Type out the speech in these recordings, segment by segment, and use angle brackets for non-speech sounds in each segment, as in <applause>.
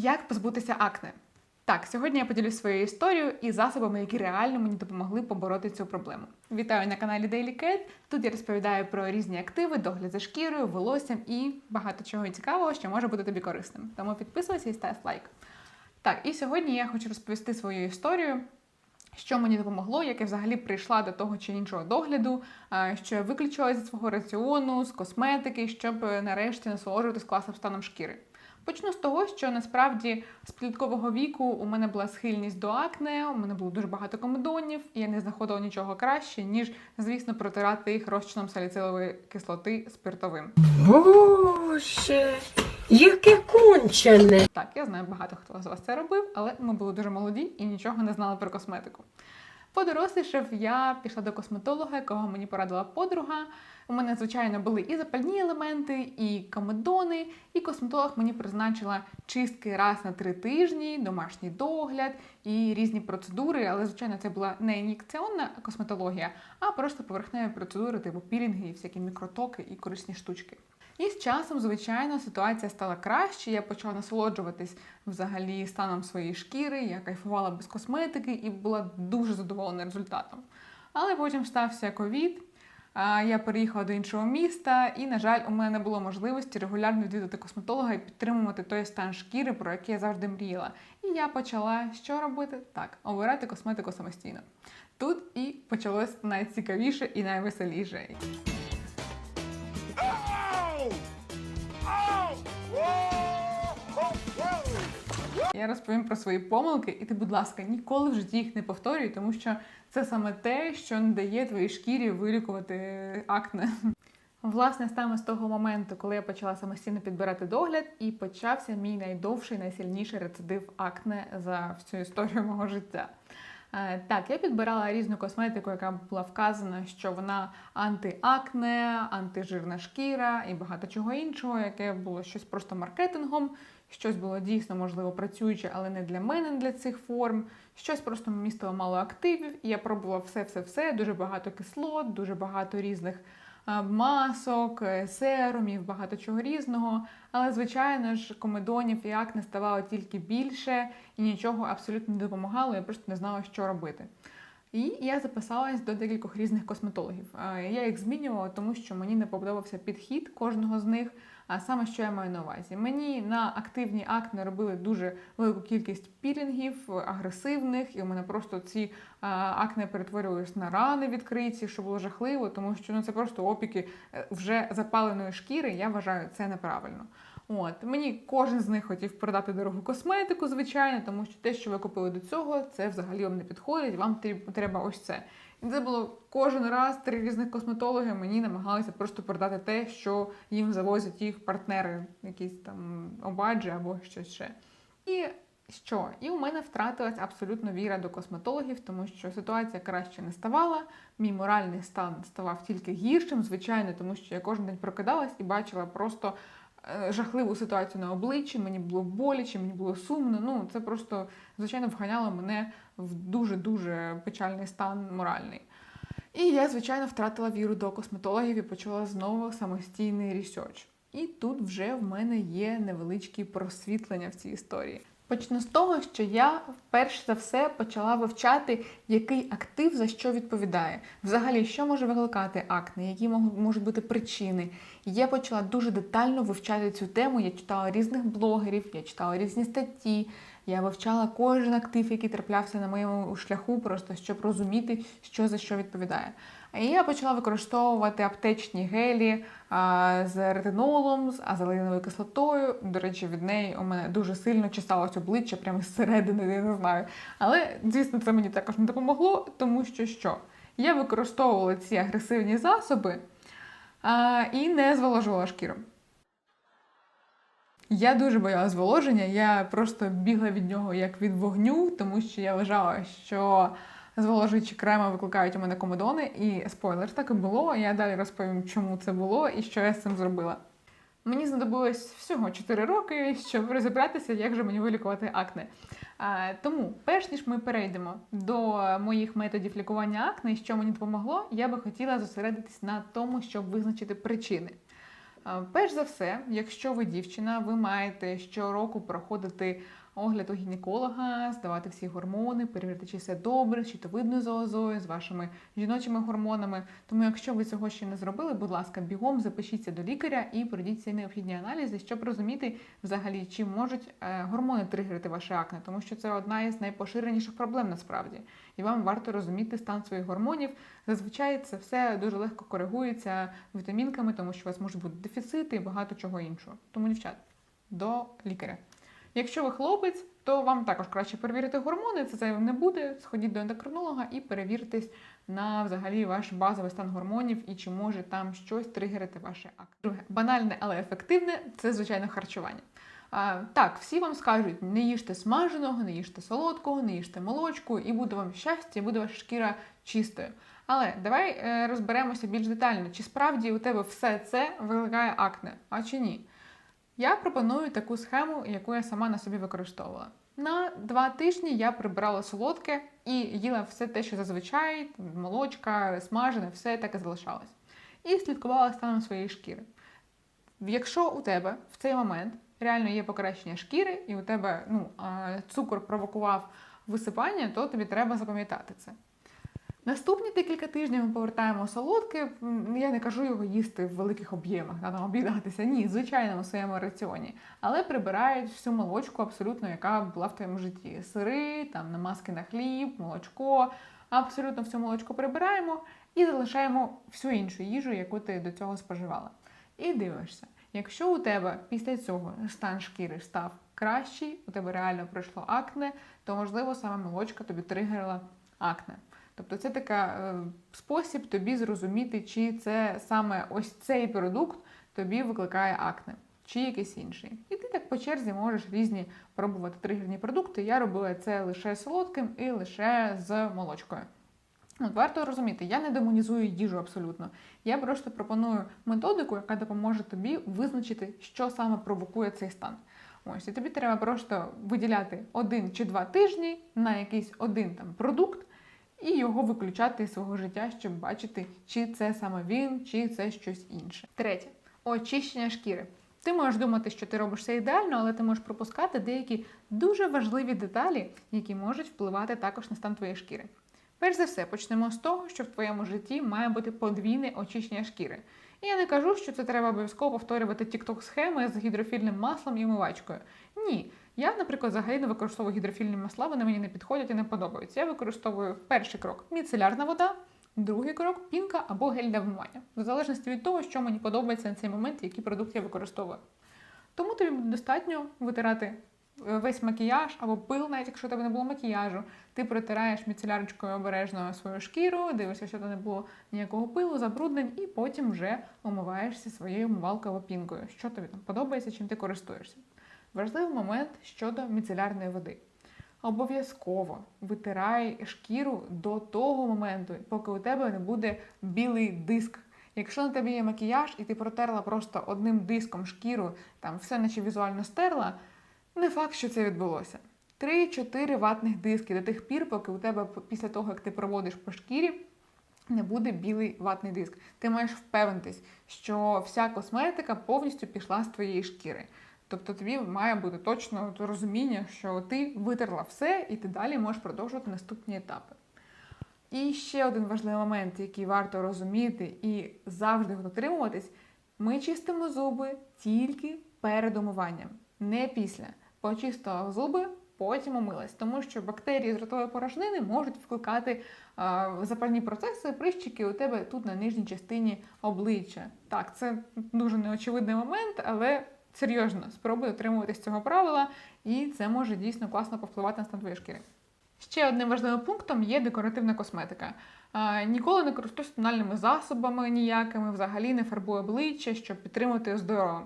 Як позбутися акне? Так, сьогодні я поділюсь своєю історією і засобами, які реально мені допомогли побороти цю проблему. Вітаю на каналі Daily Cat. Тут я розповідаю про різні активи, догляд за шкірою, волоссям і багато чого цікавого, що може бути тобі корисним. Тому підписуйся і став лайк. Так, і сьогодні я хочу розповісти свою історію. Що мені допомогло, як я взагалі прийшла до того чи іншого догляду, що я виключила зі свого раціону, з косметики, щоб е, нарешті насолоджуватись класним станом шкіри. Почну з того, що насправді з підліткового віку у мене була схильність до акне, у мене було дуже багато комедонів, і я не знаходила нічого краще, ніж, звісно, протирати їх розчином саліцилової кислоти спиртовим. Боже, яке кончене. Так, я знаю, багато хто з вас це робив, але ми були дуже молоді і нічого не знали про косметику. Подорослішав, я пішла до косметолога, якого мені порадила подруга. У мене, звичайно, були і запальні елементи, і комедони, і косметолог мені призначила чистки раз на три тижні, домашній догляд і різні процедури. Але, звичайно, це була не ін'єкціонна косметологія, а просто поверхневі процедури, типу пілінги, і всякі мікротоки і корисні штучки. І з часом, звичайно, ситуація стала краще. Я почала насолоджуватись взагалі станом своєї шкіри. Я кайфувала без косметики і була дуже задоволена результатом. Але потім стався ковід. Я переїхала до іншого міста, і, на жаль, у мене не було можливості регулярно відвідати косметолога і підтримувати той стан шкіри, про який я завжди мріяла. І я почала що робити? Так, обирати косметику самостійно. Тут і почалось найцікавіше і найвеселіше. Я розповім про свої помилки, і ти, будь ласка, ніколи в житті їх не повторюй, тому що це саме те, що не дає твоїй шкірі вилікувати акне. Власне, саме з того моменту, коли я почала самостійно підбирати догляд, і почався мій найдовший, найсильніший рецидив акне за всю історію мого життя. Е, Так, я підбирала різну косметику, яка була вказана, що вона антиакне, антижирна шкіра і багато чого іншого, яке було щось просто маркетингом, щось було дійсно можливо працююче, але не для мене, не для цих форм. Щось просто містило мало активів. І я пробувала все-все-все, дуже багато кислот, дуже багато різних масок, е, серумів, багато чого різного. Але, звичайно ж, комедонів і акне ставало тільки більше, і нічого абсолютно не допомагало, я просто не знала, що робити. І я записалась до декількох різних косметологів. Е, Я їх змінювала, тому що мені не подобався підхід кожного з них. А саме що я маю на увазі? Мені на активні акне робили дуже велику кількість пілінгів, агресивних, і у мене просто ці акне перетворювалися на рани відкриті, що було жахливо, тому що ну це просто опіки е, вже запаленої шкіри. Я вважаю це неправильно. От мені кожен з них хотів продати дорогу косметику, звичайно, тому що те, що ви купили до цього, це взагалі вам не підходить. Вам треба ось це. І це було кожен раз три різних косметологи мені намагалися просто продати те, що їм завозять їх партнери, якісь там обаджі або щось ще. І що? І у мене втратилась абсолютно віра до косметологів, тому що ситуація краще не ставала. Мій моральний стан ставав тільки гіршим, звичайно, тому що я кожен день прокидалась і бачила просто е, жахливу ситуацію на обличчі. Мені було боляче, мені було сумно. Ну це просто звичайно вганяло мене в дуже дуже печальний стан моральний. І я, звичайно, втратила віру до косметологів і почала знову самостійний ресерч. І тут вже в мене є невеличкі просвітлення в цій історії. Почну з того, що я перш за все почала вивчати, який актив за що відповідає. Взагалі, що може викликати акне, які можуть- бути причини. Я почала дуже детально вивчати цю тему. Я читала різних блогерів, я читала різні статті. Я вивчала кожен актив, який траплявся на моєму шляху, просто щоб розуміти, що за що відповідає. І я почала використовувати аптечні гелі а, з ретинолом, з азелиновою кислотою. До речі, від неї у мене дуже сильно чесалось обличчя, прямо зсередини, я не знаю. Але, звісно, це мені також не допомогло, тому що що? Я використовувала ці агресивні засоби а, і не зволожувала шкіру. Я дуже боялась зволоження, я просто бігла від нього як від вогню, тому що я вважала, що зволожуючі креми викликають у мене комедони. І спойлер, так і було. Я далі розповім, чому це було і що я з цим зробила. Мені знадобилось всього 4 роки, щоб розібратися, як же мені вилікувати акне. А, тому, перш ніж ми перейдемо до моїх методів лікування акне, що мені допомогло, я би хотіла зосередитись на тому, щоб визначити причини. Перш за все, якщо ви дівчина, ви маєте щороку проходити огляд у гінеколога, здавати всі гормони, перевірити, чи все добре, чи то видно зоозою з вашими жіночими гормонами. Тому, якщо ви цього ще не зробили, будь ласка, бігом запишіться до лікаря і пройдіть ці необхідні аналізи, щоб розуміти взагалі, чи можуть е, гормони тригерити ваше акне, тому що це одна із найпоширеніших проблем насправді. І вам варто розуміти стан своїх гормонів. Зазвичай це все дуже легко коригується вітамінками, тому що у вас можуть бути дефіцити і багато чого іншого. Тому, дівчат, до лікаря. Якщо ви хлопець, то вам також краще перевірити гормони, це зайвим не буде. Сходіть до ендокринолога і перевіртесь на взагалі ваш базовий стан гормонів і чи може там щось тригерити ваше акне. Друге, банальне, але ефективне це звичайно харчування. А, так, всі вам скажуть: не їжте смаженого, не їжте солодкого, не їжте молочку, і буде вам щастя, буде ваша шкіра чистою. Але давай е, розберемося більш детально, чи справді у тебе все це викликає акне, а чи ні. Я пропоную таку схему, яку я сама на собі використовувала. На два тижні я прибирала солодке і їла все те, що зазвичай, молочка, смажене, все так і залишалось. І слідкувала станом своєї шкіри. Якщо у тебе в цей момент реально є покращення шкіри, і у тебе ну, цукор провокував висипання, то тобі треба запам'ятати це. Наступні декілька тижнів ми повертаємо солодке. Я не кажу його їсти в великих об'ємах, там обідатися. Ні, в звичайному своєму раціоні. Але прибирають всю молочку, абсолютно, яка була в твоєму житті. Сири, там намазки на хліб, молочко. Абсолютно всю молочку прибираємо і залишаємо всю іншу їжу, яку ти до цього споживала. І дивишся, якщо у тебе після цього стан шкіри став кращий, у тебе реально пройшло акне, то можливо саме молочка тобі тригерила акне. Тобто це така е, спосіб тобі зрозуміти, чи це саме ось цей продукт тобі викликає акне, чи якийсь інший. І ти так по черзі можеш різні пробувати тригерні продукти. Я робила це лише солодким і лише з молочкою. От варто розуміти, я не демонізую їжу абсолютно. Я просто пропоную методику, яка допоможе тобі визначити, що саме провокує цей стан. Ось і тобі треба просто виділяти один чи два тижні на якийсь один там продукт і його виключати з свого життя, щоб бачити, чи це саме він, чи це щось інше. Третє очищення шкіри. Ти можеш думати, що ти робиш все ідеально, але ти можеш пропускати деякі дуже важливі деталі, які можуть впливати також на стан твоєї шкіри. Перш за все, почнемо з того, що в твоєму житті має бути подвійне очищення шкіри. І я не кажу, що це треба обов'язково повторювати тікток схеми з гідрофільним маслом і умивачкою. Ні. Я, наприклад, взагалі не використовую гідрофільні масла, вони мені не підходять і не подобаються. Я використовую перший крок міцелярна вода, другий крок пінка або гель для вмивання, в залежності від того, що мені подобається на цей момент, який продукт я використовую. Тому тобі буде достатньо витирати е, весь макіяж або пил, навіть якщо у тебе не було макіяжу. Ти протираєш міцелярочкою обережно свою шкіру, дивишся, що там не було ніякого пилу, забруднень, і потім вже омиваєшся своєю умивалкою або пінкою. Що тобі там подобається, чим ти користуєшся. Важливий момент щодо міцелярної води. Обов'язково витирай шкіру до того моменту, поки у тебе не буде білий диск. Якщо на тебе є макіяж, і ти протерла просто одним диском шкіру, там все наче візуально стерла, не факт, що це відбулося. 3-4 ватних диски до тих пір, поки у тебе після того, як ти проводиш по шкірі, не буде білий ватний диск. Ти маєш впевнитись, що вся косметика повністю пішла з твоєї шкіри. Тобто тобі має бути точно розуміння, що ти витерла все, і ти далі можеш продовжувати наступні етапи. І ще один важливий момент, який варто розуміти і завжди дотримуватись: ми чистимо зуби тільки перед умиванням, не після. Почистила зуби, потім умилась, тому що бактерії з ротової порожнини можуть викликати а, запальні процеси, прищики у тебе тут на нижній частині обличчя. Так, це дуже неочевидний момент, але серйозно спробуй дотримуватись цього правила, і це може дійсно класно повпливати на стан твоєї шкіри. Ще одним важливим пунктом є декоративна косметика. Ніколи не користуйся тональними засобами ніякими, взагалі не фарбуй обличчя, щоб підтримати здоровим.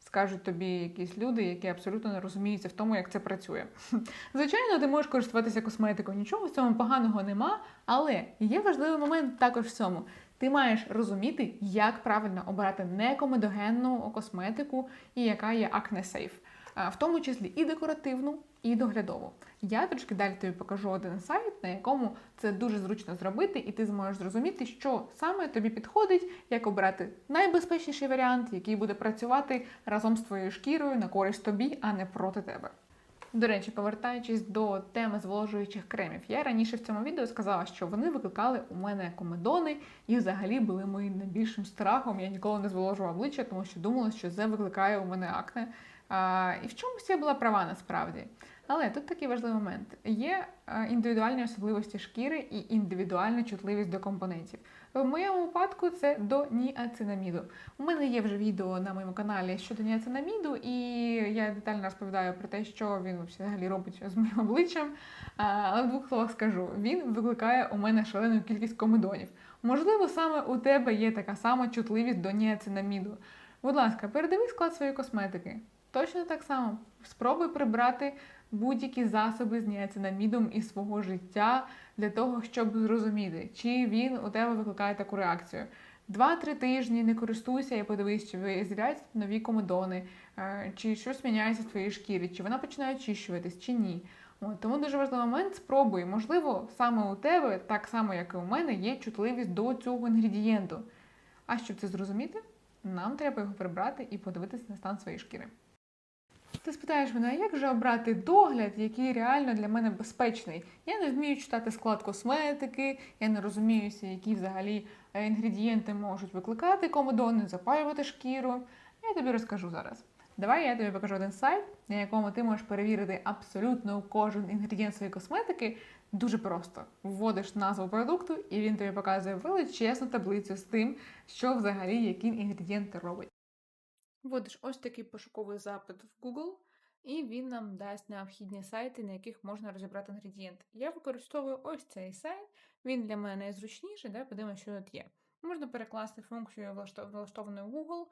Скажуть тобі якісь люди, які абсолютно не розуміються в тому, як це працює. <laughs> Звичайно, ти можеш користуватися косметикою, нічого в цьому поганого нема, але є важливий момент також в цьому. Ти маєш розуміти, як правильно обирати некомедогенну косметику і яка є акне сейф. а, в тому числі і декоративну, і доглядову. Я трошки далі тобі покажу один сайт, на якому це дуже зручно зробити, і ти зможеш зрозуміти, що саме тобі підходить, як обрати найбезпечніший варіант, який буде працювати разом з твоєю шкірою на користь тобі, а не проти тебе. До речі, повертаючись до теми зволожуючих кремів, я раніше в цьому відео сказала, що вони викликали у мене комедони і взагалі були моїм найбільшим страхом. Я ніколи не зволожувала обличчя, тому що думала, що це викликає у мене акне. А, і в чомусь я була права насправді. Але тут такий важливий момент: є е, індивідуальні особливості шкіри і індивідуальна чутливість до компонентів. В моєму випадку це до ніацинаміду. У мене є вже відео на моєму каналі щодо ніацинаміду, і я детально розповідаю про те, що він взагалі робить з моїм обличчям. Але в двох словах скажу: він викликає у мене шалену кількість комедонів. Можливо, саме у тебе є така сама чутливість до ніацинаміду. Будь ласка, передивись склад своєї косметики. Точно так само. Спробуй прибрати будь-які засоби з ніацинамідом із свого життя для того, щоб зрозуміти, чи він у тебе викликає таку реакцію. Два-три тижні не користуйся і подивись, чи ви з'являються нові комедони, е, чи щось міняється в твоїй шкірі, чи вона починає очищуватись, чи ні. От, тому дуже важливий момент спробуй. Можливо, саме у тебе, так само як і у мене, є чутливість до цього інгредієнту. А щоб це зрозуміти, нам треба його прибрати і подивитися на стан своєї шкіри. Ти спитаєш мене, як же обрати догляд, який реально для мене безпечний? Я не вмію читати склад косметики, я не розуміюся, які взагалі е, інгредієнти можуть викликати комедони, запалювати шкіру. Я тобі розкажу зараз. Давай я тобі покажу один сайт, на якому ти можеш перевірити абсолютно кожен інгредієнт своєї косметики. Дуже просто вводиш назву продукту, і він тобі показує величезну таблицю з тим, що взагалі який інгредієнт робить. Вводиш ось такий пошуковий запит в Google, і він нам дасть необхідні сайти, на яких можна розібрати інгредієнт. Я використовую ось цей сайт, він для мене найзручніший, да, подивимося, що тут є. Можна перекласти функцію влаштов- влаштованої Google,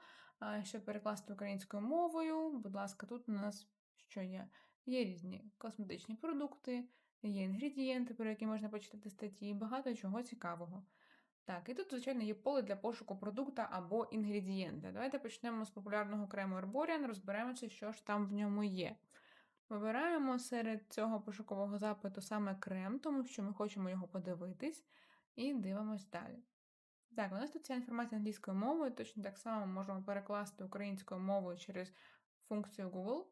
щоб перекласти українською мовою. Будь ласка, тут у нас що є? Є різні косметичні продукти, є інгредієнти, про які можна почитати статті, і багато чого цікавого. Так, і тут, звичайно, є поле для пошуку продукта або інгредієнта. Давайте почнемо з популярного крему Herborian, розберемося, що ж там в ньому є. Вибираємо серед цього пошукового запиту саме крем, тому що ми хочемо його подивитись, і дивимось далі. Так, у нас тут ця інформація англійською мовою, точно так само можемо перекласти українською мовою через функцію Google.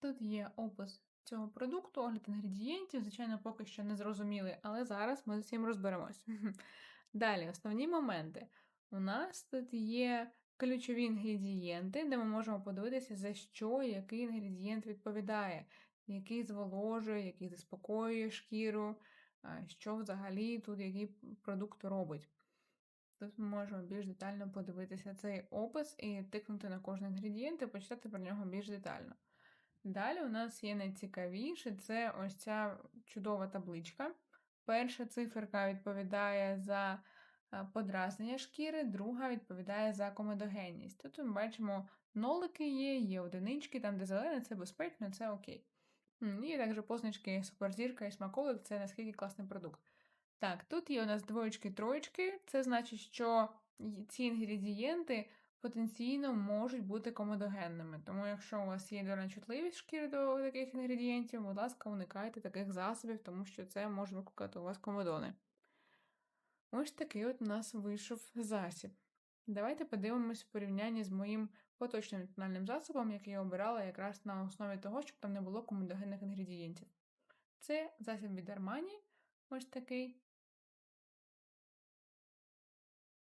Тут є опис цього продукту, огляд інгредієнтів, звичайно, поки що не зрозуміли, але зараз ми з цим розберемось. <laughs> Далі, основні моменти. У нас тут є ключові інгредієнти, де ми можемо подивитися, за що який інгредієнт відповідає, який зволожує, який заспокоює шкіру, що взагалі тут який продукт робить. Тут ми можемо більш детально подивитися цей опис і тикнути на кожен інгредієнт і почитати про нього більш детально. Далі у нас є найцікавіше це ось ця чудова табличка. Перша циферка відповідає за е, подразнення шкіри, друга відповідає за комедогенність. Тут ми бачимо нолики є, є одинички, там, де зелене, це безпечно, це окей. І також позначки суперзірка і смаколик це наскільки класний продукт. Так, тут є у нас двоєчки, троєчки. Це значить, що ці інгредієнти потенційно можуть бути комедогенними. Тому, якщо у вас є довольно чутливість шкіри до таких інгредієнтів, будь ласка, уникайте таких засобів, тому що це може викликати у вас комедони. Ось такий от у нас вийшов засіб. Давайте подивимось в порівнянні з моїм поточним тональним засобом, який я обирала якраз на основі того, щоб там не було комедогенних інгредієнтів. Це засіб від Armani, ось такий.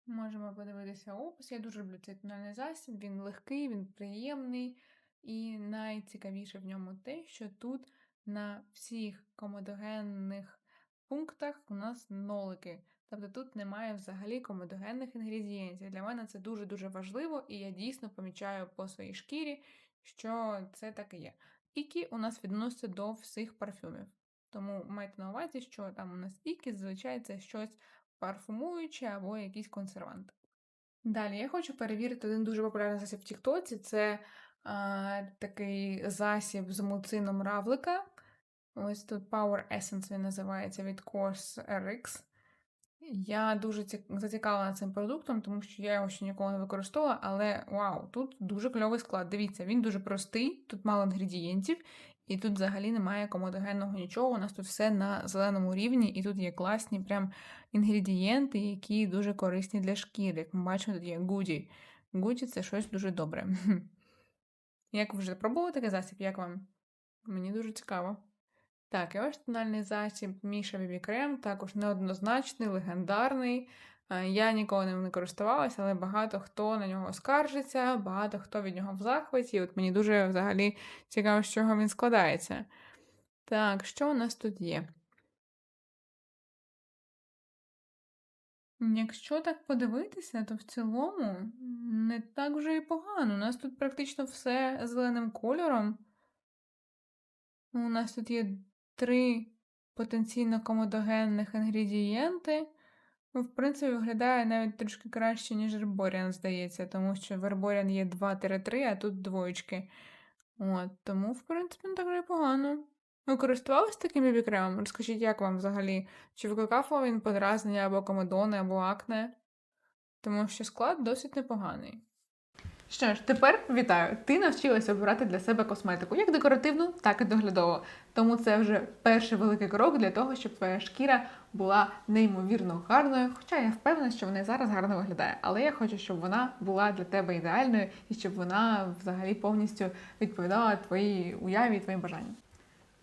Можемо подивитися опис. Я дуже люблю цей тональний засіб. Він легкий, він приємний. І найцікавіше в ньому те, що тут на всіх комедогенних пунктах у нас нолики. Тобто тут немає взагалі комедогенних інгредієнтів. Для мене це дуже-дуже важливо, і я дійсно помічаю по своїй шкірі, що це так і є. Ікі у нас відноситься до всіх парфюмів. Тому майте на увазі, що там у нас ікі, зазвичай це щось парфумуюче або якийсь консервант. Далі я хочу перевірити один дуже популярний засіб в Тіктоці. Це а, такий засіб з муцином равлика. Ось тут Power Essence він називається від Course RX. Я дуже зацікавлена цим продуктом, тому що я його ще ніколи не використовувала, але вау, тут дуже кльовий склад. Дивіться, він дуже простий, тут мало інгредієнтів, і тут взагалі немає комодогенного нічого. У нас тут все на зеленому рівні, і тут є класні прям інгредієнти, які дуже корисні для шкіри. Як ми бачимо, тут є гуді. Гуді це щось дуже добре. <laughs> Як ви вже пробували такий засіб? Як вам? Мені дуже цікаво. Так, і ось тональний засіб Міша Бібі Крем, також неоднозначний, легендарний. Е, Я ніколи ним не користувалася, але багато хто на нього скаржиться, багато хто від нього в захваті. От мені дуже взагалі цікаво, з чого він складається. Так, що у нас тут є? Якщо так подивитися, то в цілому не так вже і погано. У нас тут практично все зеленим кольором. У нас тут є три потенційно комодогенних інгредієнти. Ну, в принципі, виглядає навіть трішки краще, ніж Herborian, здається, тому що в Herborian є 2-3, а тут двоєчки. От, тому, в принципі, не так вже погано. Ви користувались таким бібікремом? Розкажіть, як вам взагалі? Чи викликав він подразнення або комедони, або акне? Тому що склад досить непоганий. Що ж, тепер вітаю! Ти навчилася обирати для себе косметику як декоративну, так і доглядову. Тому це вже перший великий крок для того, щоб твоя шкіра була неймовірно гарною. Хоча я впевнена, що вона зараз гарно виглядає. Але я хочу, щоб вона була для тебе ідеальною і щоб вона взагалі повністю відповідала твоїй уяві і твоїм бажанням.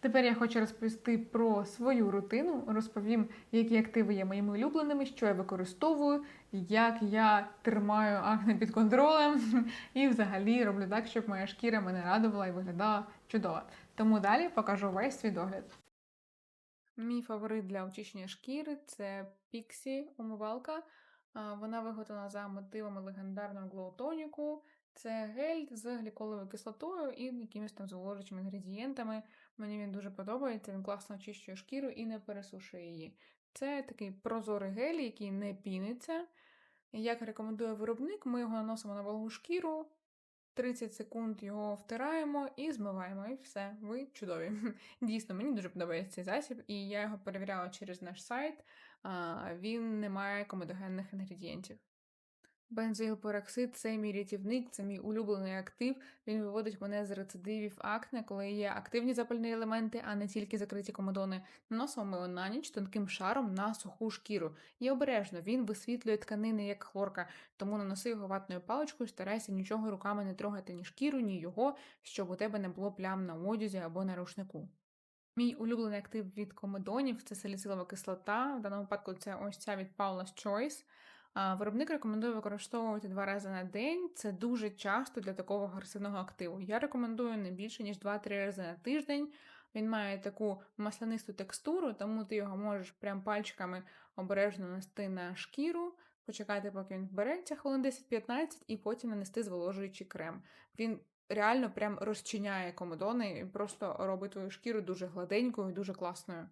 Тепер я хочу розповісти про свою рутину, розповім, які активи є моїми улюбленими, що я використовую, як я тримаю акне під контролем, <laughs> і взагалі роблю так, щоб моя шкіра мене радувала і виглядала чудово. Тому далі покажу весь свій догляд. Мій фаворит для очищення шкіри це Pixie умивалка. Вона виготовлена за мотивами легендарного глоутоніку. Це гель з гліколовою кислотою і якимись там зволожуючими інгредієнтами. Мені він дуже подобається, він класно очищує шкіру і не пересушує її. Це такий прозорий гель, який не піниться. Як рекомендує виробник, ми його наносимо на вологу шкіру, 30 секунд його втираємо і змиваємо, і все, ви чудові. <laughs> Дійсно, мені дуже подобається цей засіб, і я його перевіряла через наш сайт. Він не має комедогенних інгредієнтів. Бензоїлпероксид – це мій рятівник, це мій улюблений актив. Він виводить мене з рецидивів акне, коли є активні запальні елементи, а не тільки закриті комедони. Наносимо його на ніч тонким шаром на суху шкіру. І обережно він висвітлює тканини як хлорка, тому наноси його ватною паличкою, старайся нічого руками не трогати ні шкіру, ні його, щоб у тебе не було плям на одязі або на рушнику. Мій улюблений актив від комедонів це саліцилова кислота. В даному випадку це ось ця від Paula's Choice. Виробник рекомендує використовувати два рази на день. Це дуже часто для такого агресивного активу. Я рекомендую не більше, ніж 2-3 рази на тиждень. Він має таку маслянисту текстуру, тому ти його можеш прям пальчиками обережно нести на шкіру, почекати, поки він вбереться хвилин 10-15, і потім нанести зволожуючий крем. Він реально прям розчиняє комедони і просто робить твою шкіру дуже гладенькою і дуже класною.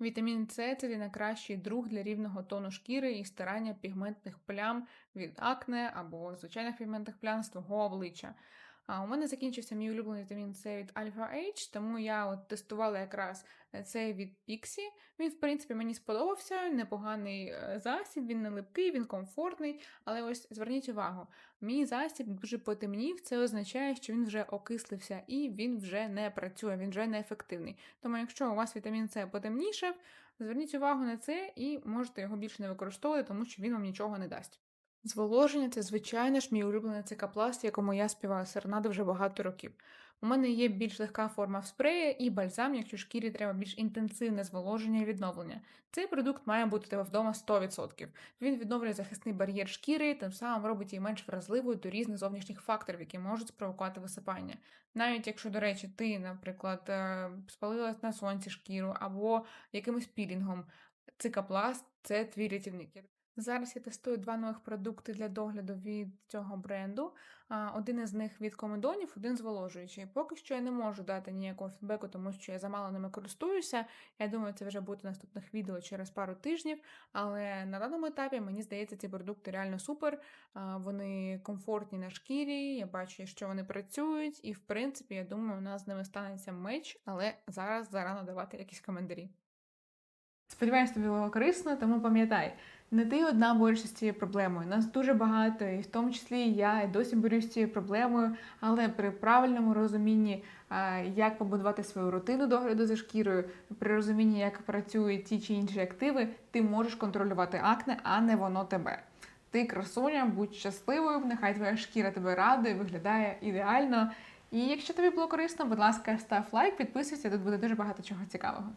Вітамін С це найкращий друг для рівного тону шкіри і стирання пігментних плям від акне або звичайних пігментних плям з твого обличчя. А у мене закінчився мій улюблений вітамін С від Alpha H, тому я от тестувала якраз цей від Pixie. Він, в принципі, мені сподобався. Непоганий е, засіб, він не липкий, він комфортний. Але ось зверніть увагу, мій засіб дуже потемнів. Це означає, що він вже окислився і він вже не працює, він вже не ефективний. Тому, якщо у вас вітамін С потемнішав, зверніть увагу на це і можете його більше не використовувати, тому що він вам нічого не дасть. Зволоження це, звичайно ж, мій улюблений цикапласт, якому я співаю серенади вже багато років. У мене є більш легка форма в спреї і бальзам, якщо шкірі треба більш інтенсивне зволоження і відновлення. Цей продукт має бути тебе вдома 100%. Він відновлює захисний бар'єр шкіри, тим самим робить її менш вразливою до різних зовнішніх факторів, які можуть спровокувати висипання. Навіть якщо, до речі, ти, наприклад, е, спалила на сонці шкіру або якимось пілінгом, цикапласт це твій рятівник. Зараз я тестую два нових продукти для догляду від цього бренду. Один із них від комедонів, один зволожуючий. Поки що я не можу дати ніякого фідбеку, тому що я замало ними користуюся. Я думаю, це вже буде наступних відео через пару тижнів. Але на даному етапі мені здається, ці продукти реально супер. Вони комфортні на шкірі. Я бачу, що вони працюють, і в принципі, я думаю, у нас з ними станеться меч, але зараз зарано давати якісь коментарі. Сподіваюсь, тобі було корисно, тому пам'ятай, не ти одна борешся з цією проблемою. Нас дуже багато, і в тому числі і я і досі борюсь з цією проблемою, але при правильному розумінні, як побудувати свою рутину догляду за шкірою, при розумінні, як працюють ті чи інші активи, ти можеш контролювати акне, а не воно тебе. Ти красуня, будь щасливою, нехай твоя шкіра тебе радує, виглядає ідеально. І якщо тобі було корисно, будь ласка, став лайк, підписуйся, тут буде дуже багато чого цікавого.